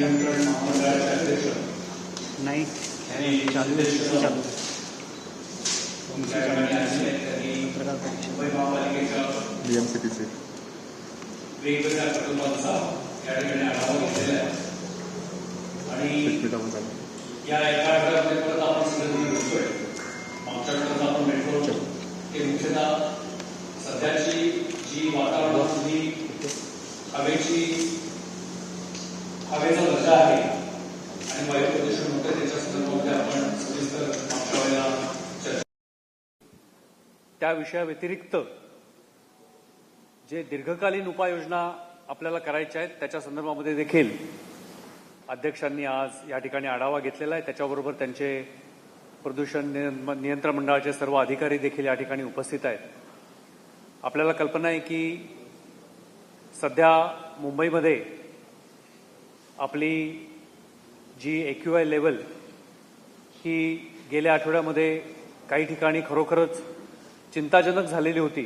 नियंत्रण महामंडळाचे अध्यक्ष. नाही. बीएमसीटीचे. वेगवेगळ्या प्रकल्पांचा या ठिकाणी आढावा घेतलेला आहे. आणि स्पीडावर चालू या एका आठवड्यामध्ये परत आपण सगळं घेतोय मागच्या आठवड्यात आपण मेट्रो ते मुख्यतः सध्याची जी वातावरणातली हवेची हवेचा दर्जा आहे. आणि वायू प्रदूषण होतं त्याच्या संदर्भामध्ये आपण. सविस्तर मागच्या वेळेला चर्चा त्या विषयाव्यतिरिक्त जे दीर्घकालीन उपाययोजना आपल्याला करायच्या आहेत त्याच्या संदर्भामध्ये देखील अध्यक्षांनी आज या ठिकाणी आढावा घेतलेला आहे. त्याच्याबरोबर त्यांचे प्रदूषण नियंत्रण मंडळाचे सर्व अधिकारी देखील या ठिकाणी उपस्थित आहेत. आपल्याला कल्पना आहे की सध्या मुंबईमध्ये आपली जी एक्यू लेवल ही गेल्या आठवड्यामध्ये काही ठिकाणी खरोखरच चिंताजनक झालेली होती.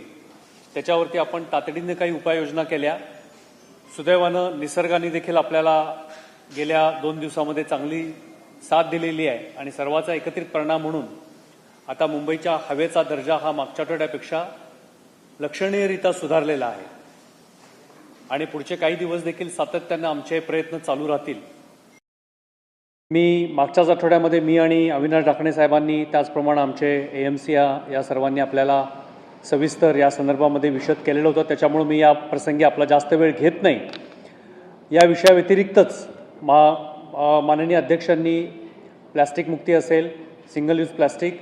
त्याच्यावरती आपण तातडीनं काही उपाययोजना केल्या. सुदैवानं निसर्गाने देखील आपल्याला गेल्या दोन दिवसामध्ये चांगली साथ दिलेली आहे आणि सर्वाचा एकत्रित परिणाम म्हणून आता मुंबईच्या हवेचा दर्जा हा मागच्या आठवड्यापेक्षा लक्षणीयरित्या सुधारलेला आहे. आणि पुढचे काही दिवस देखील सातत्यानं आमचे प्रयत्न चालू राहतील. मी मागच्याच आठवड्यामध्ये मी आणि अविनाश डाकणे साहेबांनी त्याचप्रमाणे आमचे ए एम सी या या सर्वांनी आपल्याला सविस्तर या संदर्भामध्ये विशद केलेलं होतं. त्याच्यामुळे मी या प्रसंगी आपला जास्त वेळ घेत नाही. या विषयाव्यतिरिक्तच मा माननीय अध्यक्षांनी प्लॅस्टिक मुक्ती असेल सिंगल यूज प्लॅस्टिक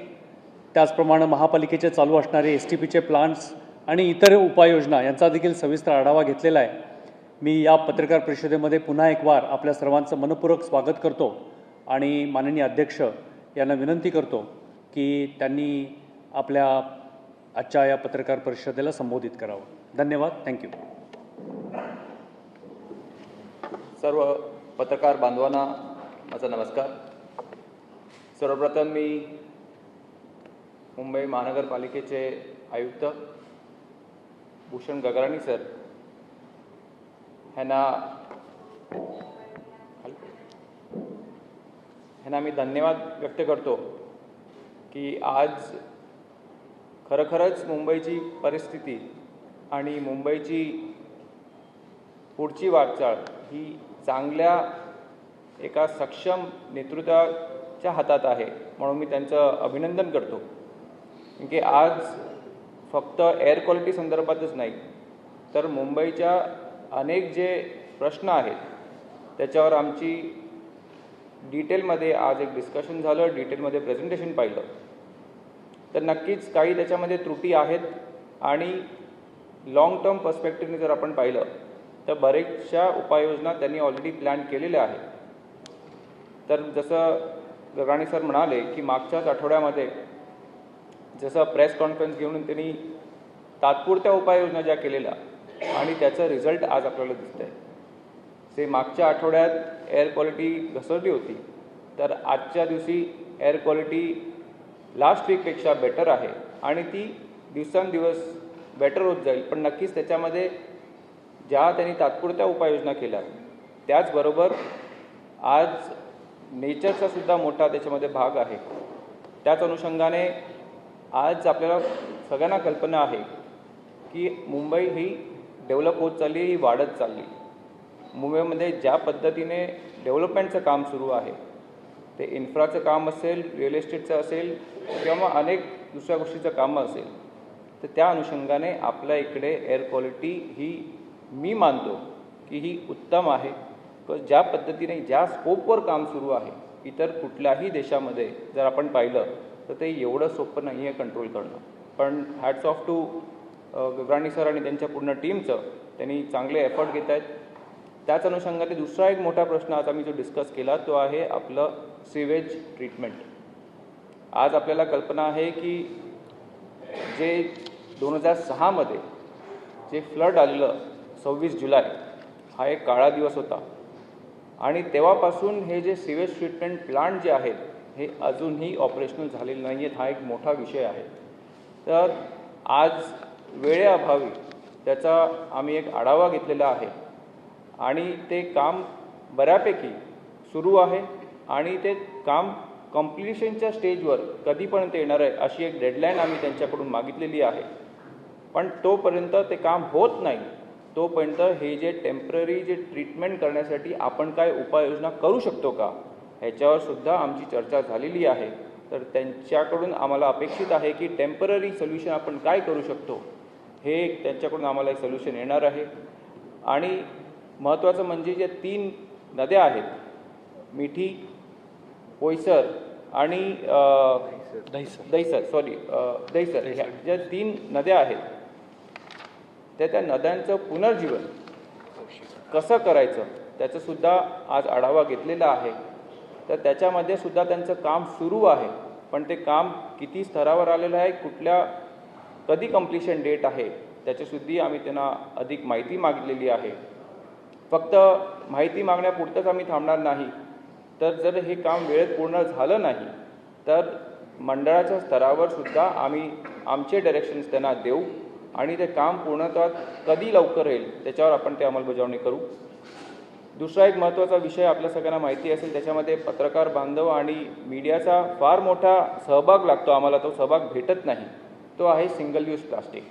त्याचप्रमाणे महापालिकेचे चालू असणारे एस टी पीचे प्लांट्स आणि इतर उपाययोजना यांचा देखील सविस्तर आढावा घेतलेला आहे. मी या पत्रकार परिषदेमध्ये पुन्हा एक वार आपल्या सर्वांचं मनपूर्वक स्वागत करतो आणि माननीय अध्यक्ष यांना विनंती करतो की त्यांनी आपल्या आजच्या या पत्रकार परिषदेला संबोधित करावं. धन्यवाद. थँक्यू सर्व पत्रकार बांधवांना माझा नमस्कार. सर्वप्रथम मी मुंबई महानगरपालिकेचे आयुक्त भूषण गगराणी सर ह्यांना ह्यांना मी धन्यवाद व्यक्त करतो की आज खरोखरच मुंबईची परिस्थिती आणि मुंबईची पुढची वाटचाल ही चांगल्या एका सक्षम नेतृत्वाच्या हातात आहे. म्हणून मी त्यांचं अभिनंदन करतो. की आज फक्त एअर क्वालिटी संदर्भातच नाही तर मुंबईच्या अनेक जे प्रश्न आहेत त्याच्यावर आमची डिटेलमध्ये आज एक डिस्कशन झालं डिटेलमध्ये प्रेझेंटेशन पाहिलं. तर नक्कीच काही त्याच्यामध्ये त्रुटी आहेत आणि लॉंग टर्म पर्स्पेक्टिव्हने जर आपण पाहिलं तर बरेचशा उपाययोजना त्यांनी ऑलरेडी प्लॅन केलेल्या आहेत. तर जसं राणे सर म्हणाले की मागच्याच आठवड्यामध्ये जसं प्रेस कॉन्फरन्स घेऊन त्यांनी तात्पुरत्या उपाययोजना ज्या केलेल्या आणि त्याचं रिझल्ट आज आपल्याला दिसतं आहे जे मागच्या आठवड्यात एअर क्वालिटी घसरली होती तर आजच्या दिवशी एअर क्वालिटी लास्ट वीकपेक्षा बेटर आहे आणि ती दिवसांदिवस बेटर होत जाईल. पण नक्कीच त्याच्यामध्ये ज्या त्यांनी तात्पुरत्या उपाययोजना केल्या त्याचबरोबर आज नेचरचा सुद्धा मोठा त्याच्यामध्ये भाग आहे. त्याच अनुषंगाने आज आपल्याला सगळ्यांना कल्पना आहे की मुंबई ही डेव्हलप होत चालली ही वाढत चालली. मुंबईमध्ये ज्या पद्धतीने डेव्हलपमेंटचं काम सुरू आहे ते इन्फ्राचं काम असेल रिअल इस्टेटचं असेल किंवा अनेक दुसऱ्या गोष्टीचं कामं असेल तर त्या अनुषंगाने आपल्या इकडे एअर क्वालिटी ही मी मानतो की ही उत्तम आहे. ज्या पद्धतीने ज्या स्कोपवर काम सुरू आहे इतर कुठल्याही देशामध्ये जर आपण पाहिलं तर ते एवढं सोपं नाही आहे कंट्रोल करणं. पण hats off to Gagrani sir आणि त्यांच्या पूर्ण टीमचं त्यांनी चांगले एफर्ट घेत आहेत. त्याच अनुषंगाने दुसरा एक मोठा प्रश्न आज आम्ही जो डिस्कस केला तो आहे आपलं सिवेज ट्रीटमेंट आज आपल्याला कल्पना आहे की जे दोन हजार सहामध्ये जे फ्लड आलेलं सव्वीस जुलै हा एक काळा दिवस होता. आणि तेव्हापासून हे जे सिवेज ट्रीटमेंट प्लांट जे आहेत हे अजूनही ऑपरेशनल झालेले नाही आहेत हा एक मोठा विषय आहे. तर आज वेळेअभावी त्याचा आम्ही एक आढावा घेतलेला आहे. आणि ते काम बऱ्यापैकी सुरू आहे आणि ते काम कम्प्लिशनच्या स्टेजवर कधीपर्यंत येणार आहे अशी एक डेडलाईन आम्ही त्यांच्याकडून मागितलेली आहे. पण तोपर्यंत ते काम होत नाही. तोपर्यंत हे जे टेंपररी जे ट्रीटमेंट करण्यासाठी आपण काय उपाययोजना करू शकतो का? ह्याच्यावर सुद्धा आमची चर्चा झालेली आहे. तर त्यांच्याकडून आम्हाला अपेक्षित आहे की टेंपररी सोल्युशन आपण काय करू शकतो हे त्यांच्याकडून आम्हाला एक सोल्युशन येणार आहे. आणि महत्त्वाचं म्हणजे जे तीन नद्या आहेत मिठी पोयसर आणि दहिसर. सॉरी दहिसर. ह्या ज्या तीन नद्या आहेत त्या त्या नद्यांचं पुनर्जीवन कसं करायचं त्याचं सुद्धा आज आढावा घेतलेला आहे. तर त्याच्यामध्ये सुद्धा त्यांचं काम सुरू आहे. पण ते काम किती स्तरावर आलेलं आहे कुठल्या कधी कम्प्लिशन डेट आहे त्याच्यासुद्धा आम्ही त्यांना अधिक माहिती मागलेली आहे. फक्त माहिती मागण्यापुरतंच आम्ही थांबणार नाही. तर जर हे काम वेळेत पूर्ण झालं नाही तर मंडळाच्या स्तरावर सुद्धा आम्ही आमचे डायरेक्शन्स त्यांना देऊ आणि ते काम पूर्णतः कधी लवकर येईल त्याच्यावर आपण ते अंमलबजावणी करू. दुसरा एक महत्त्वाचा विषय आपल्या सगळ्यांना माहिती असेल त्याच्यामध्ये पत्रकार बांधव आणि मीडियाचा फार मोठा सहभाग लागतो आम्हाला तो सहभाग भेटत नाही. तो आहे सिंगल यूज प्लास्टिक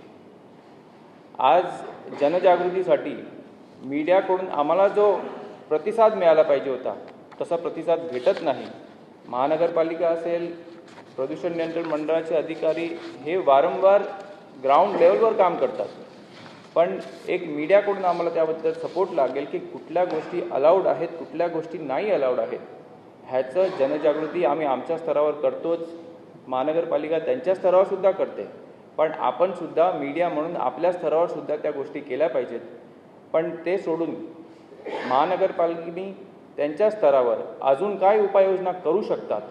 आज जनजागृतीसाठी मीडियाकडून आम्हाला जो प्रतिसाद मिळाला पाहिजे होता तसा प्रतिसाद भेटत नाही. महानगरपालिका असेल प्रदूषण नियंत्रण मंडळाचे अधिकारी हे वारंवार ग्राउंड लेवलवर काम करतात. पण एक मीडियाकडून आम्हाला त्याबद्दल सपोर्ट लागेल की कुठल्या गोष्टी अलाउड आहेत कुठल्या गोष्टी नाही अलाउड आहेत. ह्याचं जनजागृती आम्ही आमच्या स्तरावर करतोच. महानगरपालिका त्यांच्या स्तरावर सुद्धा करते. पण आपण सुद्धा मीडिया म्हणून आपल्या स्तरावर सुद्धा त्या गोष्टी केल्या पाहिजेत. पण ते सोडून महानगरपालिकेने त्यांच्या स्तरावर अजून काय उपाययोजना करू शकतात?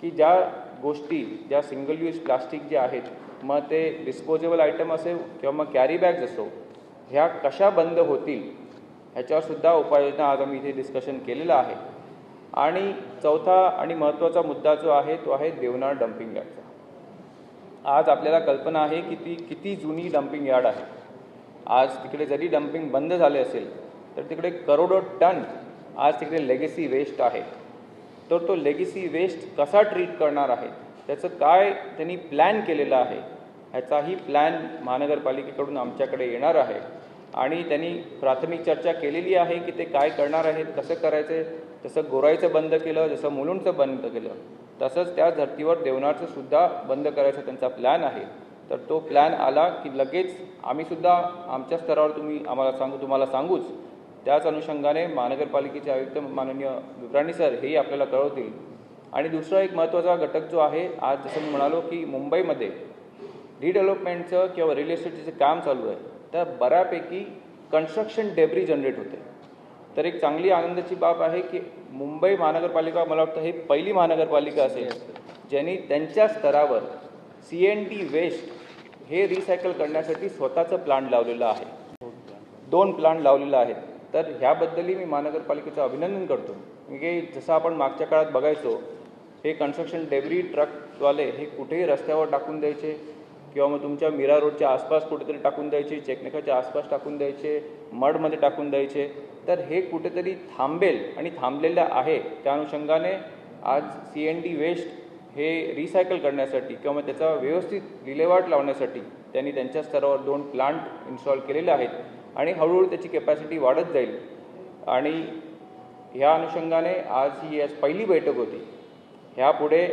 की ज्या गोष्टी ज्या सिंगल यूज प्लास्टिक जे आहेत मग ते डिस्पोजेबल आयटम असेल किंवा मग कॅरी बॅग्स असो ह्या कशा बंद होतील ह्याच्यावरसुद्धा उपाययोजना आज आम्ही इथे डिस्कशन केलेलं आहे. आणि चौथा आणि महत्त्वाचा मुद्दा जो आहे तो आहे देवनार डम्पिंग यार्डचा आज आपल्याला कल्पना आहे की ती किती जुनी डम्पिंग यार्ड आहे. आज तिकडे जरी डम्पिंग बंद झाले असेल तर तिकडे करोडो टन आज तिकडे लेगेसी वेस्ट आहे. तर तो लेगेसी वेस्ट कसा ट्रीट करणार आहे? त्याचं काय त्यांनी प्लॅन केलेलं आहे ह्याचाही प्लॅन महानगरपालिकेकडून आमच्याकडे येणार आहे. आणि त्यांनी प्राथमिक चर्चा केलेली आहे की ते काय करणार आहेत कसं करायचं जसं गोराईचं बंद केलं जसं मुलुंडचं बंद केलं तसंच त्या धर्तीवर देवनारचं सुद्धा बंद करायचा त्यांचा प्लॅन आहे. तर तो प्लॅन आला की लगेच आम्ही सुद्धा आमच्या स्तरावर तुम्ही आम्हाला सांगू तुम्हाला सांगूच. त्याच अनुषंगाने महानगरपालिकेचे आयुक्त माननीय विप्राणी सर हेही आपल्याला कळवतील आणि दुसरा एक महत्त्वाचा घटक जो आहे आज जसं मी म्हणालो की मुंबईमध्ये रिडेव्हलपमेंटचं किंवा रिअल इस्टेटचं जे काम चालू आहे तर बऱ्यापैकी कन्स्ट्रक्शन डेब्री जनरेट होते. तर एक चांगली आनंदाची बाब आहे की मुंबई महानगरपालिका मला वाटतं हे पहिली महानगरपालिका असेल ज्यांनी त्यांच्या स्तरावर सी एन टी वेस्ट हे रिसायकल करण्यासाठी स्वतःचं प्लांट लावलेलं आहे. दोन प्लांट लावलेलं आहेत. तर ह्याबद्दलही मी महानगरपालिकेचं अभिनंदन करतो. की जसं आपण मागच्या काळात बघायचो हे कन्स्ट्रक्शन डेबरी ट्रकवाले हे कुठेही रस्त्यावर टाकून द्यायचे किंवा मग तुमच्या मीरा रोडच्या आसपास कुठेतरी टाकून द्यायचे चेकनेकाच्या आसपास टाकून द्यायचे मडमध्ये टाकून द्यायचे. तर हे कुठेतरी थांबेल आणि थांबलेलं आहे. त्या अनुषंगाने आज सी एन डी वेस्ट हे रिसायकल करण्यासाठी किंवा मग त्याचा व्यवस्थित विल्हेवाट लावण्यासाठी त्यांनी त्यांच्या स्तरावर दोन प्लांट इन्स्टॉल केलेले आहेत आणि हळूहळू त्याची कॅपॅसिटी वाढत जाईल. आणि ह्या अनुषंगाने आज ही आज पहिली बैठक होती. ह्यापुढे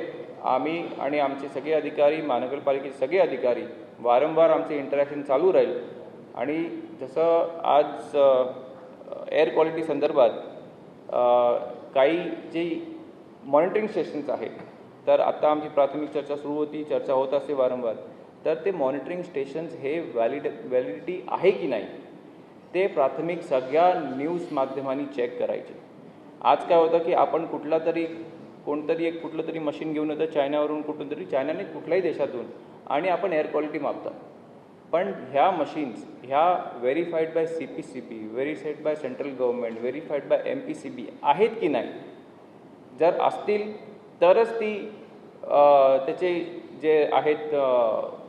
आम्ही आणि आमचे सगळे अधिकारी महानगरपालिकेचे सगळे अधिकारी वारंवार आमचे इंटरॅक्शन चालू राहील. आणि जसं आज एअर क्वालिटी संदर्भात काही जी मॉनिटरिंग स्टेशन्स आहेत तर आत्ता आमची प्राथमिक चर्चा सुरू होती चर्चा होत असते वारंवार. तर ते मॉनिटरिंग स्टेशन्स हे व्हॅलिड व्हॅलिडिटी आहे की नाही ते प्राथमिक सगळ्या न्यूज माध्यमांनी चेक करायचे. आज काय होतं की आपण कुठला तरी कोणतरी एक कुठलं तरी मशीन घेऊन येतं चायनावरून कुठून तरी चायनाने कुठल्याही देशातून आणि आपण एअर क्वालिटी मागतो पण ह्या मशीन्स ह्या verified by C P C P verified by central government verified by M P C B आहेत की नाही? जर असतील तरच ती त्याचे जे आहेत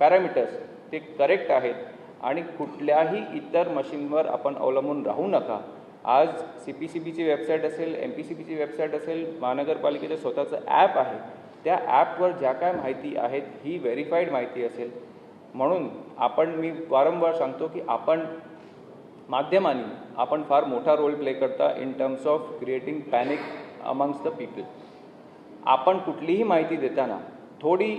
पॅरामीटर्स ते करेक्ट आहेत. आणि कुठल्याही इतर मशीनवर आपण अवलंबून राहू नका. आज सी पी सी बीची वेबसाईट असेल एम पी सी बीची वेबसाईट असेल महानगरपालिकेचं स्वतःचं ॲप आहे. त्या ॲपवर ज्या काय माहिती आहेत ही व्हेरीफाईड माहिती असेल. म्हणून आपण मी वारंवार सांगतो की आपण माध्यमांनी आपण फार मोठा रोल प्ले करता in terms of creating panic amongst the people आपण कुठलीही माहिती देताना थोडी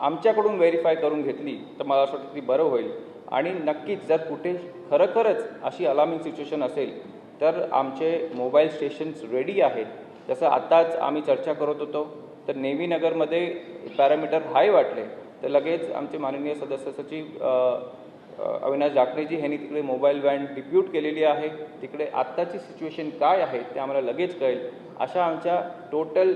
आमच्याकडून व्हेरीफाय करून घेतली तर मला असं वाटतं ती बरं होईल. आणि नक्कीच जर कुठे खरोखरच अशी अलार्मिंग सिच्युएशन असेल तर आमचे मोबाईल स्टेशन्स रेडी आहेत. जसं आत्ताच आम्ही चर्चा करत होतो तर नेवीनगरमध्ये पॅरामीटर हाय वाटले. तर लगेच आमचे माननीय सदस्य सचिव अविनाश जाकरेजी ह्यांनी तिकडे मोबाईल व्हॅन डिप्यूट केलेली आहे. तिकडे आत्ताची सिच्युएशन काय आहे ते आम्हाला लगेच कळेल. अशा आमच्या टोटल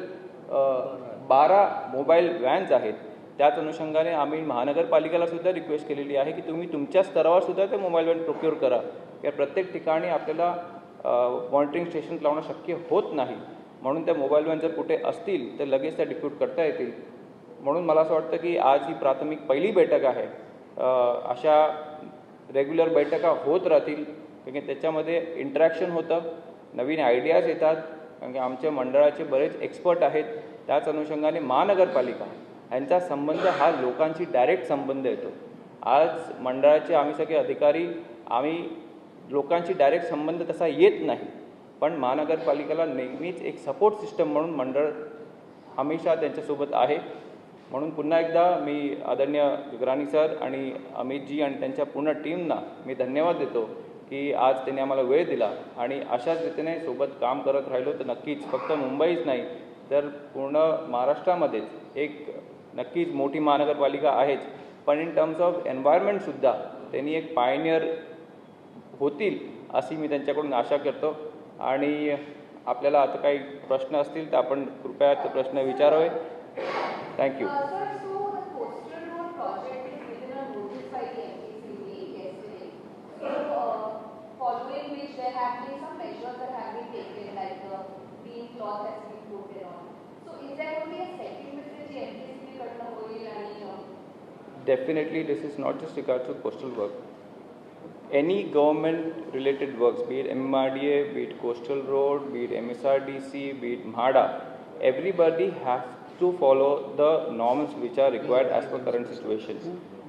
बारा मोबाईल व्हॅन्स आहेत. त्याच अनुषंगाने आम्ही महानगरपालिकेलासुद्धा रिक्वेस्ट केलेली आहे की तुम्ही तुमच्या स्तरावर सुद्धा ते मोबाईल व्हॅन प्रोक्युअर करा. या प्रत्येक ठिकाणी आपल्याला मॉनिटरिंग स्टेशन लावणं शक्य होत नाही. म्हणून त्या मोबाईल व्हॅन जर कुठे असतील तर लगेच त्या डिप्यूट करता येतील. म्हणून मला असं वाटतं की आज ही प्राथमिक पहिली बैठक आहे. अशा रेग्युलर बैठका होत राहतील. कारण की त्याच्यामध्ये इंटरॅक्शन होतं. नवीन आयडियाज येतात. कारण की आमच्या मंडळाचे बरेच एक्सपर्ट आहेत. त्याच अनुषंगाने महानगरपालिका यांचा संबंध हा लोकांशी डायरेक्ट संबंध येतो. आज मंडळाचे आम्ही सगळे अधिकारी आम्ही लोकांशी डायरेक्ट संबंध तसा येत नाही. पण महानगरपालिकेला नेहमीच एक सपोर्ट सिस्टम म्हणून मंडळ हमेशा त्यांच्यासोबत आहे. म्हणून पुन्हा एकदा मी आदरणीय विक्रांनी सर आणि अमितजी आणि त्यांच्या पूर्ण टीमना मी धन्यवाद देतो की आज त्यांनी आम्हाला वेळ दिला आणि अशाच रीतीने सोबत काम करत राहिलो तर नक्कीच फक्त मुंबईच नाही तर पूर्ण महाराष्ट्रामध्येच एक नक्कीच मोठी महानगरपालिका आहेच. पण इन टर्म्स ऑफ एन्व्हायरमेंटसुद्धा त्यांनी एक पायनियर होतील अशी मी त्यांच्याकडून आशा करतो. आणि आपल्याला आता काही प्रश्न असतील तर आपण कृपया ते प्रश्न विचारावे. Thank you definitely this is not just regard to postal work Any government related works, be it MMRDA, be it coastal road, be it MSRDC, be it MHADA, everybody has to follow the norms which are required as per current situations.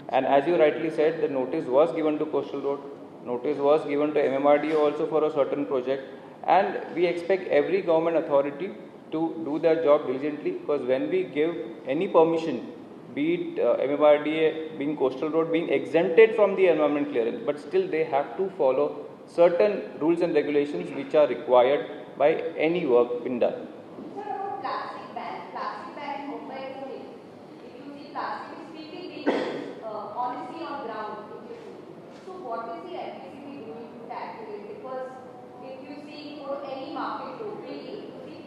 And as you rightly said, the notice was given to coastal road, notice was given to MMRDA also for a certain project, and we expect every government authority to do their job diligently because when we give any permission be it uh, MMRDA being coastal road being exempted from the environment clearance, but still they have to follow certain rules and regulations which are required by any work being done. Sir, about plastic ban, plastic ban in Mumbai is a myth. If you see plastic is freely being uh, honestly on ground. if you see. So what is the MPCB doing to tackle it? Because if you see go to any market locally, you see,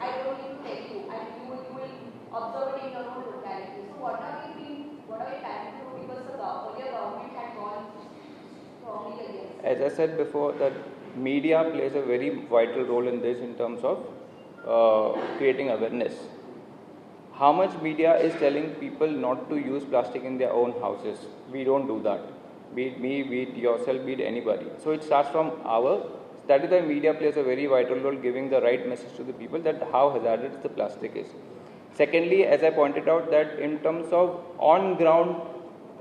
I don't need to tell you, and you will, you will observe it in your own locality. So what are we what are we planning to do? Because the earlier government had gone strongly against. As I said before, that media plays a very vital role in this in terms of uh, creating awareness. How much media is telling people not to use plastic in their own houses? We don't do that. Be it me, be it yourself, be it anybody. So it starts from our. That is why media plays a very vital role, giving the right message to the people that how hazardous the plastic is. Secondly, as I pointed out, that in terms of on-ground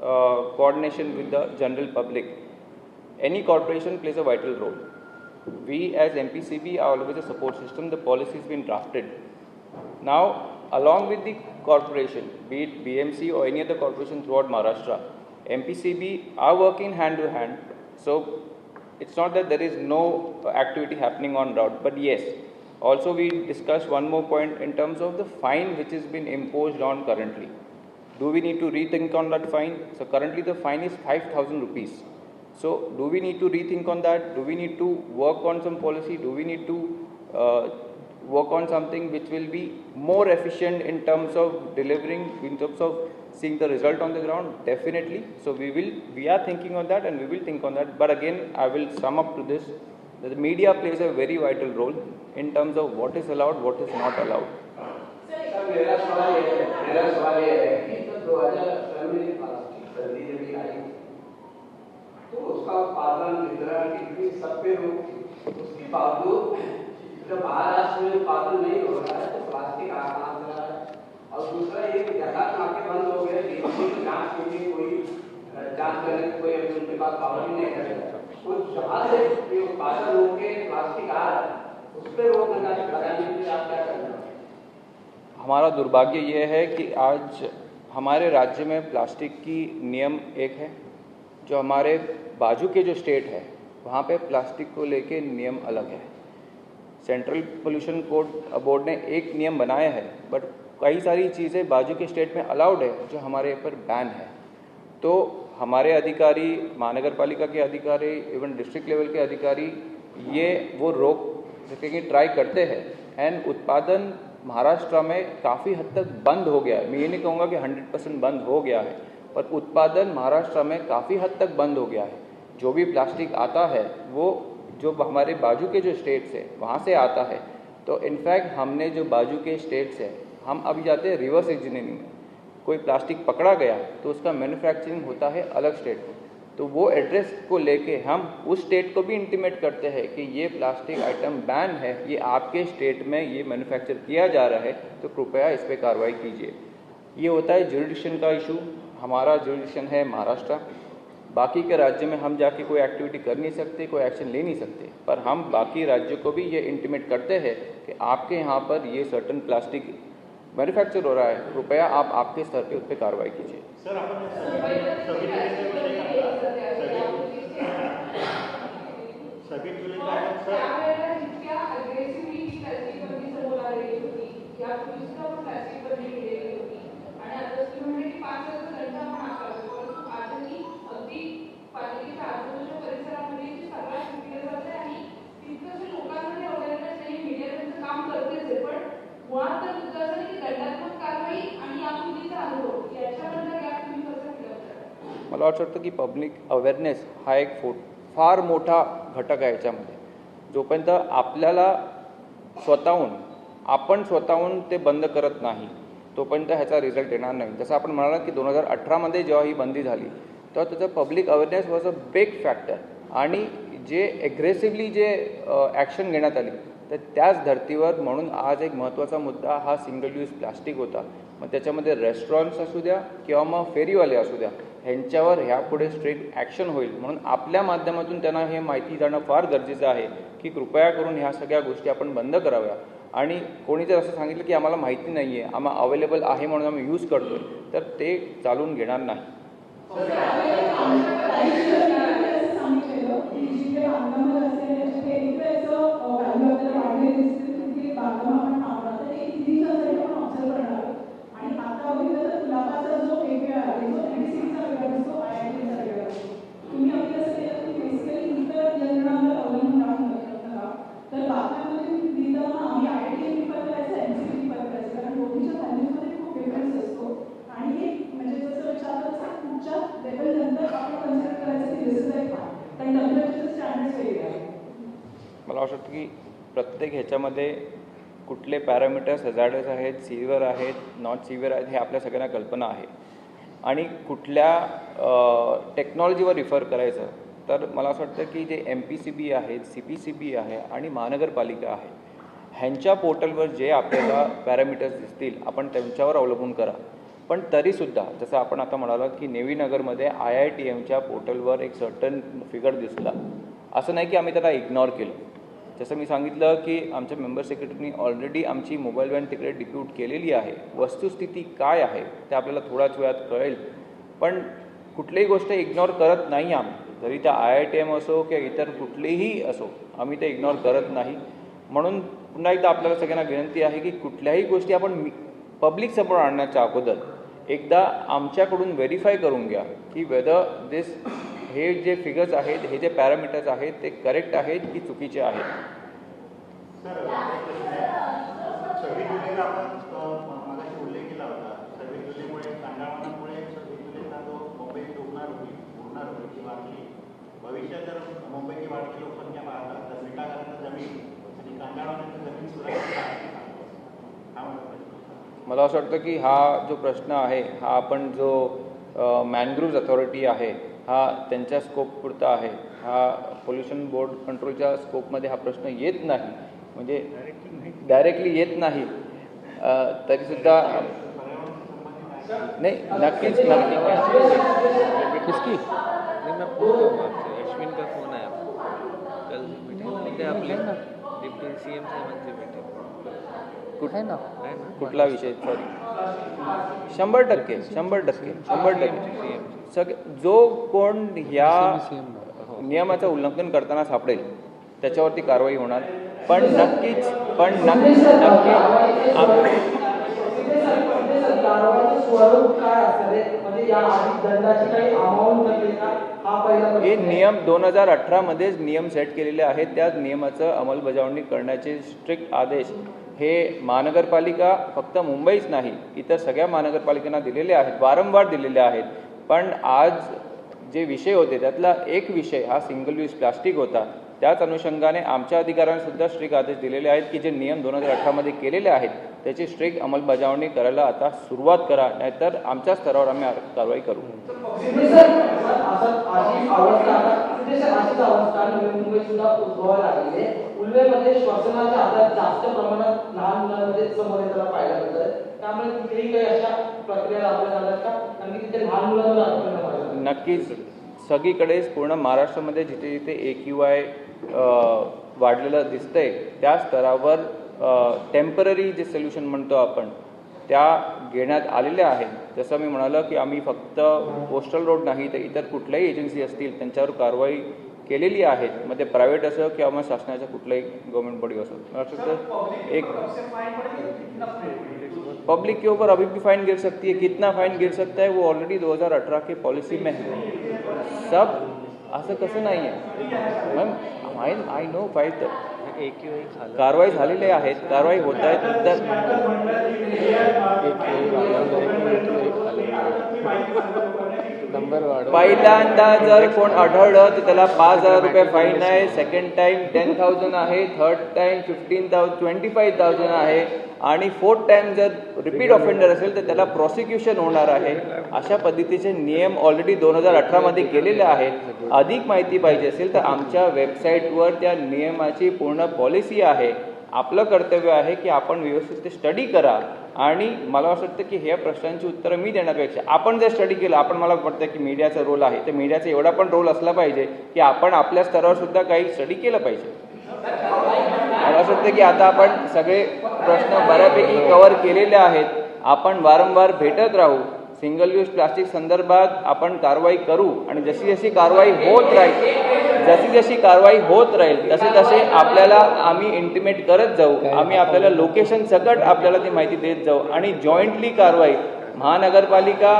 uh, coordination with the general public, any corporation plays a vital role. We as MPCB are always a support system. The policy has been drafted. Now, along with the corporation, be it BMC or any other corporation throughout Maharashtra, MPCB are working hand to hand. So, it's not that there is no activity happening on route, but yes. Also, we discussed one more point in terms of the fine which has been imposed on currently. Do we need to rethink on that fine? So, currently the fine is 5,000 rupees. So, do we need to rethink on that? Do we need to work on some policy? Do we need to uh, work on something which will be more efficient in terms of delivering, in terms of seeing the result on the ground? Definitely. So, we will, we are thinking on that and we will think on that. But again, I will sum up to this the media plays a very vital role in terms of what is allowed, what is not allowed. है जब दो में उसका उत्पादन नहीं हो रहा है तो प्लास्टिक रहा है और दूसरा ये कि नाके बंद हो गए जांच के लिए कोई जांच करने कोई उनके पास पावर ही नहीं करेगा जहाँ से उत्पादन प्लास्टिक आ रहा है, उस पर रोक लगाने के लिए आप क्या हमारा दुर्भाग्य ये है कि आज हमारे राज्य में प्लास्टिक की नियम एक है, जो हमारे बाजू के जो स्टेट है, वहाँ पे प्लास्टिक को लेके नियम अलग है। सेंट्रल पोल्यूशन कोड बोर्ड ने एक नियम बनाया है, बट कई सारी चीज़ें बाजू के स्टेट में अलाउड है, जो हमारे पर बैन है। तो हमारे अधिकारी महानगर पालिका के अधिकारी इवन डिस्ट्रिक्ट लेवल के अधिकारी, ये वो रोक सकेंगे ट्राई करते हैं। एंड उत्पादन महाराष्ट्र में काफ़ी हद तक बंद हो गया है। मैं ये नहीं कहूँगा कि 100 परसेंट बंद हो गया है, पर उत्पादन महाराष्ट्र में काफ़ी हद तक बंद हो गया है। जो भी प्लास्टिक आता है, वो जो हमारे बाजू के जो स्टेट्स है, वहाँ से आता है। तो इनफैक्ट हमने जो बाजू के स्टेट्स है, हम अभी जाते हैं रिवर्स इंजीनियरिंग में। कोई प्लास्टिक पकड़ा गया तो उसका मैन्युफैक्चरिंग होता है अलग स्टेट में। तो वो एड्रेस को लेके हम उस स्टेट को भी इंटीमेट करते हैं कि ये प्लास्टिक आइटम बैन है, ये आपके स्टेट में ये मैन्युफैक्चर किया जा रहा है तो कृपया इस पर कार्रवाई कीजिए। ये होता है जुरिडिक्शन का इशू हमारा जुरिडिक्शन है महाराष्ट्र। बाकी के राज्य में हम जाके कोई एक्टिविटी कर नहीं सकते, कोई एक्शन ले नहीं सकते। पर हम बाकी राज्यों को भी ये इंटीमेट करते हैं कि आपके यहाँ पर ये सर्टन प्लास्टिक मैन्युफैक्चर हो रहा है कृपया आप आपके स्तर पे उस पर कार्रवाई कीजिए सर मला असं वाटतं की पब्लिक अवेअरनेस हा एक फो फार मोठा घटक आहे याच्यामध्ये. जोपर्यंत आपल्याला स्वतःहून आपण स्वतःहून ते बंद करत नाही तोपर्यंत ह्याचा रिझल्ट येणार नाही. जसं आपण म्हणाला की दोन हजार अठरामध्ये जेव्हा ही बंदी झाली तेव्हा त्याचं public awareness was a big factor आणि जे एग्रेसिव्हली जे ॲक्शन घेण्यात आली तर त्याच धर्तीवर म्हणून आज एक महत्त्वाचा मुद्दा हा सिंगल यूज प्लास्टिक होता. मग त्याच्यामध्ये रेस्टॉरंट्स असू द्या किंवा मग फेरीवाले असू द्या ह्यांच्यावर ह्यापुढे स्ट्रिक्ट ॲक्शन होईल. म्हणून आपल्या माध्यमातून त्यांना हे माहिती जाणं फार गरजेचं आहे की कृपया करून ह्या सगळ्या गोष्टी आपण बंद कराव्या. आणि कोणी जर असं सांगितलं की आम्हाला माहिती नाही आहे आम्हाला अवेलेबल आहे म्हणून आम्ही यूज करतो तर ते चालून घेणार नाही तर बातम्यामध्ये लिहिताना आम्ही आय टी एम करायचं एन सी बी करायचं कारण दोन्हीच्या व्हॅल्यूजमध्ये खूप डिफरन्स असतो आणि हे म्हणजे जसं विचारलं तसं कुठच्या लेवल नंतर आपण कन्सिडर करायचं की दिस इज लाईक कारण टेम्परेचरचे स्टँडर्ड्स वेगळे आहेत मला असं वाटतं की त्याच्यामध्ये कुठले पॅरामीटर्स हजार्डस आहेत सिव्हिअर आहेत नॉट सिव्हिअर आहेत हे आपल्या सगळ्यांना कल्पना आहे. आणि कुठल्या टेक्नॉलॉजीवर रिफर करायचं तर मला असं वाटतं की जे एम पी सी बी आहे सी पी सी बी आहे आणि महानगरपालिका आहे ह्यांच्या पोर्टलवर जे आपल्याला पॅरामीटर्स दिसतील आपण त्यांच्यावर अवलंबून करा. पण तरीसुद्धा जसं आपण आता म्हणालो की नेवीनगरमध्ये आय आय टी एमच्या पोर्टलवर एक सर्टन फिगर दिसला. असं नाही की आम्ही त्याला इग्नॉर केलं. जसं मी सांगितलं की आमच्या मेंबर सेक्रेटरीनी ऑलरेडी आमची मोबाईल व्हॅन तिकडे डिप्यूट केलेली आहे. वस्तुस्थिती काय आहे ते आपल्याला थोड्याच वेळात कळेल. पण कुठलीही गोष्ट इग्नॉर करत नाही आम्ही. जरी त्या आय आय टी एम असो किंवा इतर कुठलेही असो आम्ही ते इग्नॉर करत नाही. म्हणून पुन्हा एकदा आपल्याला सगळ्यांना विनंती आहे की कुठल्याही गोष्टी आपण मी पब्लिक समोर आणण्याच्या अगोदर एकदा आमच्याकडून व्हेरीफाय करून घ्या की वेदर दिस हे जे फिगर्स आहेत हे जे पॅरामीटर्स आहेत ते करेक्ट आहेत की चुकीचे आहेत. भविष्यात जर मुंबईची वाढती लोकसंख्या पाहता तर जमीन आणि जमीन सुरक्षित मला असं वाटतं की हा जो प्रश्न आहे हा आपण जो मॅनग्रुव्ज अथॉरिटी आहे हा त्यांच्या स्कोप पुरता आहे. हा पोल्युशन बोर्ड कंट्रोलच्या स्कोपमध्ये हा प्रश्न येत नाही. म्हणजे डायरेक्टली येत नाही. अ, तरीसुद्धा नाही नक्कीच नक्की. किसकी? नहीं मैं पूछ रहा हूँ आपसे अश्विन का फोन आया कल मीटिंग होते आपले. डिप्टी सी एम साहेबांची मीटिंग कुठे ना. आहे ना? कुठला विषय? सॉरी शंभर टक्के शंभर टक्के शंभर टक्के. सग जो कोण ह्या नियमाचं उल्लंघन करताना सापडेल त्याच्यावरती कारवाई होणार. पण नक्कीच पण नक्कीच नक्की. नक्की हे नियम दोन हजार अठरामध्येच नियम सेट केलेले आहेत. त्या नियमाचं अंमलबजावणी करण्याचे स्ट्रिक्ट आदेश हे महानगरपालिका फक्त मुंबईच नाही इतर सगळ्या महानगरपालिकांना दिलेले आहेत वारंवार दिलेले आहेत. पण आज जे विषय होते त्यातला एक विषय हा सिंगल यूज प्लास्टिक होता. त्याच अनुषंगाने आमच्या अधिकाऱ्यांना सुद्धा स्ट्रिक्ट आदेश दिलेले आहेत की जे नियम दोन हजार अठरामध्ये केलेले आहेत त्याची स्ट्रिक्ट अंमलबजावणी करायला आता सुरुवात करा नाहीतर आमच्या स्तरावर आम्ही कारवाई करू. नक्कीच. सगळीकडेच पूर्ण महाराष्ट्रामध्ये जिथे जिथे ए क्यू आय वाढलेलं दिसतंय त्या स्तरावर टेंपररी जे सोल्युशन म्हणतो आपण त्या घेण्यात आलेल्या आहेत. जसं मी म्हणालो की आम्ही फक्त पोस्टल रोड नाही तर इतर कुठल्याही एजन्सी असतील त्यांच्यावर कारवाई केलेली आहे. मग ते प्रायव्हेट असो किंवा मग शासनाच्या कुठल्याही गव्हर्नमेंट बॉडी असो. वाटतं एक पब्लिक के? ऊपर अभी भी फाइन गिर सकती है. कितना फाइन गिर सकता है वो ऑलरेडी 2018 की पॉलिसी में है. सब असं कसं नाही आहे ma'am I I know fight एक कारवाई झालेली आहेत कारवाई होत आहेत. तर पहिल्यांदा जर कोण आढळलं तर त्याला पाच हजार रुपये फाईन आहे. सेकंड टाइम टेन थाउजंड आहे. Third time fifteen thousand twenty five thousand आहे. आणि फोर्थ टाइम जर रिपीट ऑफेंडर असेल तर त्याला प्रॉसिक्युशन होणार आहे. अशा पद्धतीचे नियम ऑलरेडी दोन हजार अठरामध्ये केलेले आहेत. अधिक माहिती पाहिजे असेल तर आमच्या वेबसाईटवर त्या नियमाची पूर्ण पॉलिसी आहे. आपलं कर्तव्य आहे की आपण व्यवस्थित ते स्टडी करा. आणि मला असं वाटतं की ह्या प्रश्नांची उत्तरं मी देण्यापेक्षा आपण जर स्टडी केलं आपण मला वाटतं की मीडियाचा रोल आहे. तर मीडियाचा एवढा पण रोल असला पाहिजे की आपण आपल्या स्तरावर सुद्धा काही स्टडी केलं पाहिजे. असं वाटतं की आता आपण सगळे प्रश्न बऱ्यापैकी कव्हर केलेले आहेत. आपण वारंवार भेटत राहू. सिंगल यूज प्लास्टिक संदर्भात आपण कारवाई करू. आणि जशी जशी कारवाई होत राहील जशी जशी कारवाई होत राहील तसे तसे आपल्याला आम्ही इंटिमेट करत जाऊ. आम्ही आपल्याला लोकेशन सकट आपल्याला ती माहिती देत जाऊ. आणि जॉईंटली कारवाई महानगरपालिका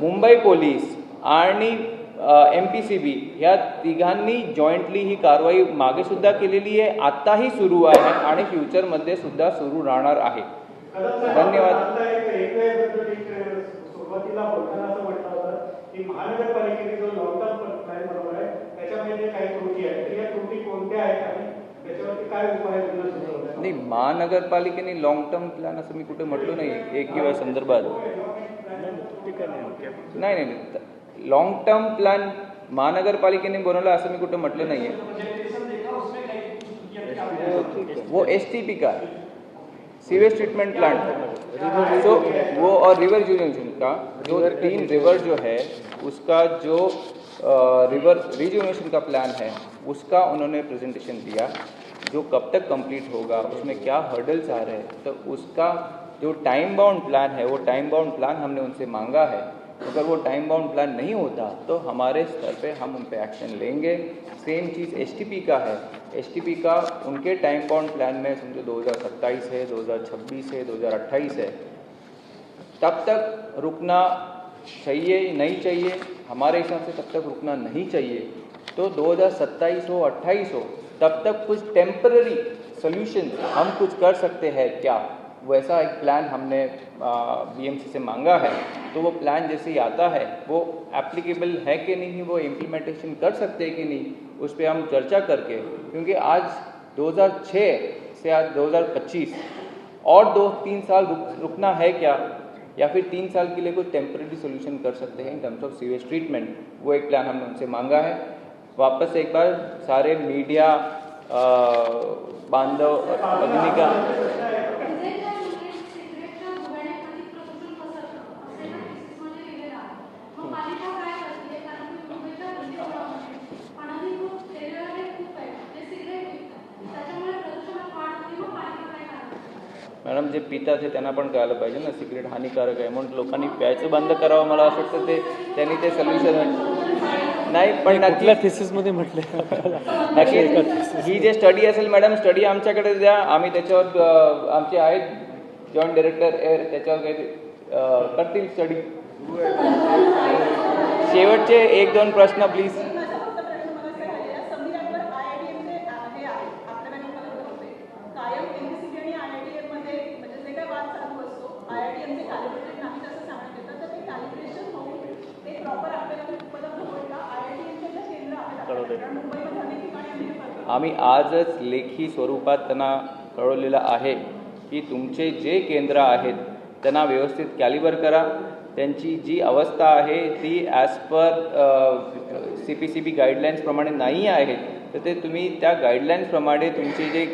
मुंबई पोलीस आणि एम पी सी बी ह्या तिघांनी जॉईंटली ही कारवाई मागे सुद्धा केलेली आहे. आत्ताही सुरू आहे आणि फ्युचरमध्ये सुद्धा सुरू राहणार आहे. धन्यवाद. नाही महानगरपालिकेने लॉंग टर्म प्लॅन असं मी कुठे म्हटलं नाही एक किंवा संदर्भात. नाही नाही. लॉंग टर्म प्लान प्लॅन महानगरपालिकेने बनवला असं मी कुठे म्हटलं नाही वो एस टी पी का? Sewage treatment plant. तो वो और रिवर रिजुनेशन का, जो तीन रिवर जो है, उसका जो रिवर रिजुनेशन का प्लान है, उसका उन्होंने प्रेजेंटेशन दिया। जो कब तक कंप्लीट होगा, उसमें क्या हर्डल्स आ रहे हैं तो उसका जो टाइम बाउंड प्लान है, वो टाइम बाउंड प्लान हमने उनसे मांगा है। अगर वो टाइम बाउंड प्लान नहीं होता तो हमारे स्तर पे हम उन पर एक्शन लेंगे। सेम चीज़ एस का है। एस का उनके टाइम बाउंड प्लान में समझो 2027 है 2026 है 2028 है। तब तक रुकना चाहिए नहीं चाहिए? हमारे हिसाब से तब तक रुकना नहीं चाहिए। तो 2027 हो 28 हो, तब तक कुछ टेम्पररी सोल्यूशन हम कुछ कर सकते हैं क्या? वैसा एक प्लान हमने बीएमसी से मांगा है। तो वो प्लान जैसे ही आता है वो एप्लीकेबल है कि नहीं वो इम्प्लीमेंटेशन कर सकते कि नहीं उस पर हम चर्चा करके क्योंकि आज 2006 से आज 2025 और दो तीन साल रुक, रुकना है क्या? या फिर तीन साल के लिए कोई टेम्प्रेरी सोल्यूशन कर सकते हैं in terms of sewage treatment वो एक प्लान हमने उनसे मांगा है। वापस एक बार सारे मीडिया बांधव भगिनी मॅडम जे पितात हे त्यांना पण कळायला पाहिजे ना. सिगरेट हानिकारक आहे म्हणून लोकांनी प्यायचं बंद करावं. मला असं वाटतं ते त्यांनी ते सोल्युशन नाही पण नक्की कुठल्या थिसिसमध्ये म्हटले? नक्कीच ही जे स्टडी असेल मॅडम स्टडी आमच्याकडे द्या. आम्ही त्याच्यावर आमचे आहेत जॉईंट डायरेक्टर एअर त्याच्यावर काही करतील स्टडी शेवटचे एक दोन प्रश्न प्लीज माझा फक्त प्रश्न मला असा राहिलेला संविधानवर IITM चे, अ, हे आहे आपल्याकडे उपलब्ध होते कायम एनसीसी आणि IITM मध्ये म्हणजे जे काही वाद चालू असतो IITM चे कॅलिब्रेटेड नाहीत असं सांगण्यात येतं तर ते कॅलिब्रेशन होऊन ते प्रॉपर आपल्याला उपलब्ध होईल का IITM चे जे केंद्र आहेत आपल्याकडे, कारण मुंबईमध्ये अनेक ठिकाणी आम्ही हे करतो आम्ही आजच लेखी स्वरूपात त्यांना कळवलेलं आहे की तुमचे जे केंद्र आहेत त्यांना व्यवस्थित कॅलिबर करा. त्यांची जी अवस्था आहे ती as per C P C B गाईडलाईन्सप्रमाणे नाही आहेत तर ते तुम्ही त्या गाईडलाईन्सप्रमाणे तुमचे जे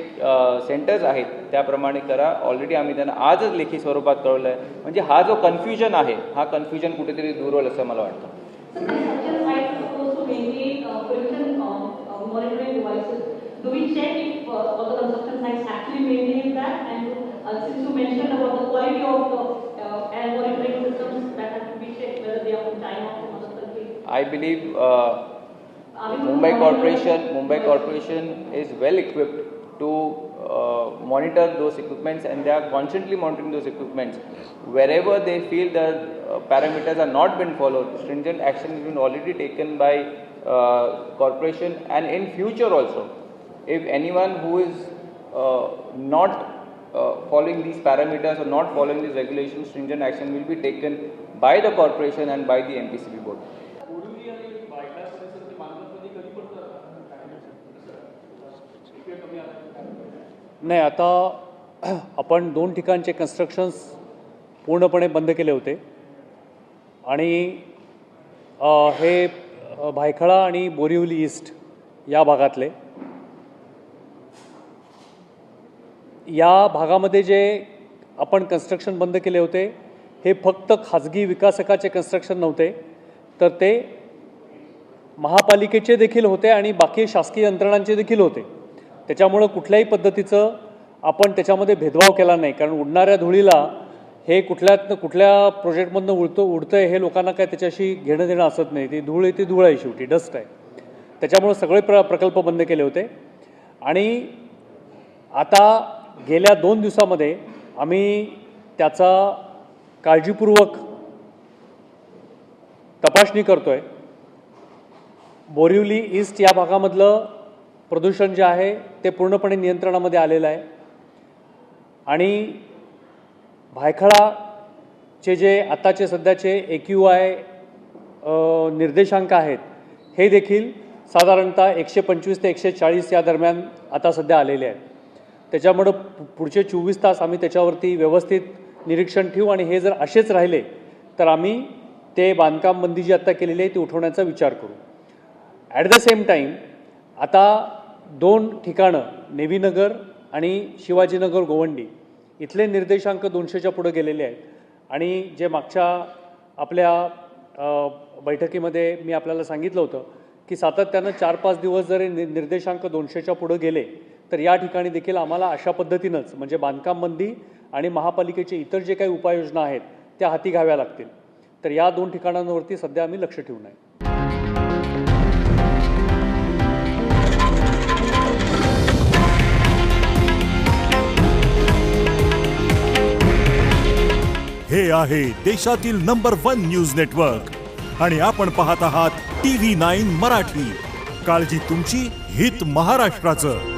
सेंटर्स आहेत त्याप्रमाणे करा. ऑलरेडी आम्ही त्यांना आजच लेखी स्वरूपात कळवलं आहे म्हणजे हा जो कन्फ्युजन आहे हा कन्फ्युजन कुठेतरी दूर होईल असं मला वाटतं. Quality of the uh, air monitoring systems that have to be checked, whether they are from China or from other countries. I believe uh, Are we going to Mumbai Corporation, Mumbai Corporation is well equipped to uh, monitor those equipments and they are constantly monitoring those equipments. Wherever they feel that uh, parameters are not been followed, stringent action has been already taken by uh, corporation and in future also. If anyone who is uh, not uh, following these parameters or not following these regulations, stringent action will be taken by the corporation and by the MPCB board. नाही आता आपण दोन ठिकाणचे constructions पूर्णपणे बंद केले होते आणि हे भायखळा आणि बोरिवली ईस्ट या भागातले या भागामध्ये जे आपण कन्स्ट्रक्शन बंद केले होते हे फक्त खाजगी विकासकाचे कन्स्ट्रक्शन नव्हते तर ते महापालिकेचे देखील होते आणि बाकी शासकीय यंत्रणांचे देखील होते. त्याच्यामुळं कुठल्याही पद्धतीचं आपण त्याच्यामध्ये भेदभाव केला नाही कारण उडणाऱ्या धुळीला हे कुठल्यात कुठल्या प्रोजेक्टमधनं उडतं उडतं आहे हे लोकांना काय त्याच्याशी घेणं देणं असत नाही. ती धूळ आहे ती धूळ आहे शेवटी डस्ट आहे. त्याच्यामुळं सगळे प्र प्रकल्प बंद केले होते. आणि आता गेल्या दोन दिवसामध्ये आम्ही त्याचा काळजीपूर्वक तपासणी करतो आहे बोरिवली ईस्ट या भागामधलं प्रदूषण जे आहे ते पूर्णपणे नियंत्रणामध्ये आलेलं आहे. आणि भायखळाचे जे आत्ताचे सध्याचे ए क्यू आय निर्देशांक आहेत हे देखील साधारणतः एकशे पंचवीस ते एकशे चाळीस या दरम्यान आता सध्या आलेले आहेत. त्याच्यामुळं पु- पुढचे चोवीस तास आम्ही त्याच्यावरती व्यवस्थित निरीक्षण ठेवू आणि हे जर असेच राहिले तर आम्ही ते बांधकाम बंदी जी आत्ता केलेली आहे ती उठवण्याचा विचार करू. ॲट द सेम टाईम आता दोन ठिकाणं नेवीनगर आणि शिवाजीनगर गोवंडी इथले निर्देशांक दोनशेच्या पुढे गेलेले आहेत. आणि जे मागच्या आपल्या बैठकीमध्ये मी आपल्याला सांगितलं होतं की सातत्यानं चार पाच दिवस जरी नि निर्देशांक दोनशेच्या पुढं गेले तर या ठिकाणी देखील आम्हाला अशा पद्धतीनंच म्हणजे बांधकाम बंदी आणि महापालिकेचे इतर जे काही उपाययोजना आहेत त्या हाती घ्याव्या लागतील. तर या दोन ठिकाणांवरती सध्या आम्ही लक्ष ठेवून आहे. हे आहे देशातील नंबर वन न्यूज नेटवर्क. आणि आपण पाहत आहात टी व्ही नाईन मराठी. काळजी तुमची हित महाराष्ट्राचं.